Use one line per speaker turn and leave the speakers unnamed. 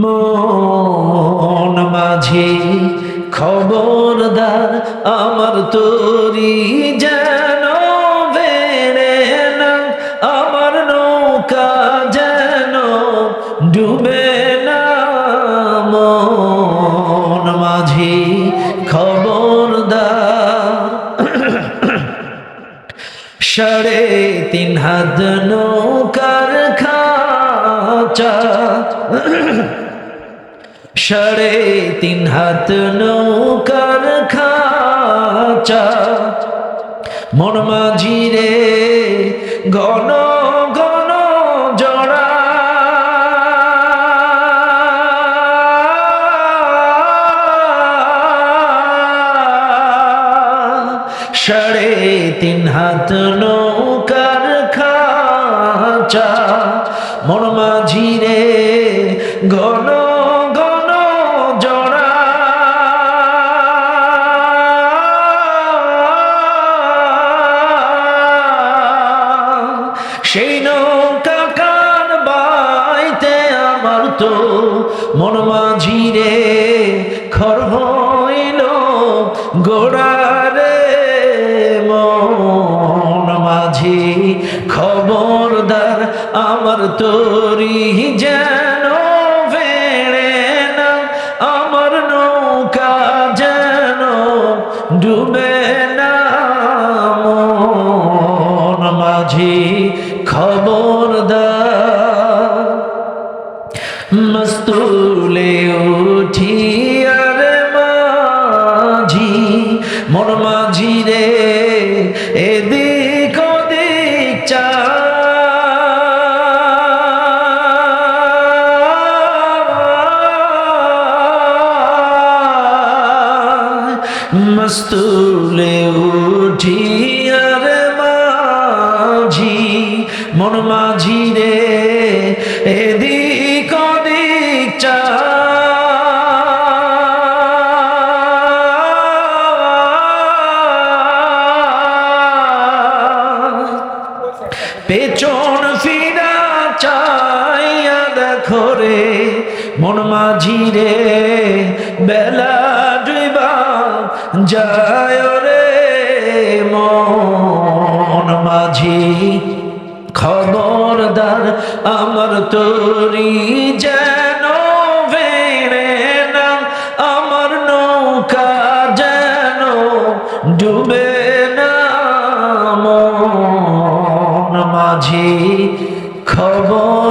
মন মাঝে খবরদার আমার তোরি যেন বেড়ে না, আমার নৌকা যেন ডুবে না। মন মাঝে খবরদার সাড়ে তিন হাত নৌকার খাচা সাড়ে তিন হাত নৌকার খাচা। মন মাঝি রে ঘন ঘন জড়া। সাড়ে তিন হাত নৌকার খাচা। মন মাঝি রে ঘন আমার তো মন মাঝি রে খর হইল গোড়ারে। মন মাঝি খবরদার আমার তোরি যেন ভেড়ে না, আমার নৌকা যেন ডুবে মস্তুলে উঠিয়ার মাঝি, মন মাঝি রে, এদিক ওদিক চা মস্তুলে উঠিয়ার মাঝি, মন মাঝি রে, এদিক পেছন ফিরা চাইয়া দেখো রে মন মাঝি রে, বেলা ডুবা যায় রে, মন মাঝি। খবরদার আমার তোরি যেন ডুবে না মন মাঝি খবর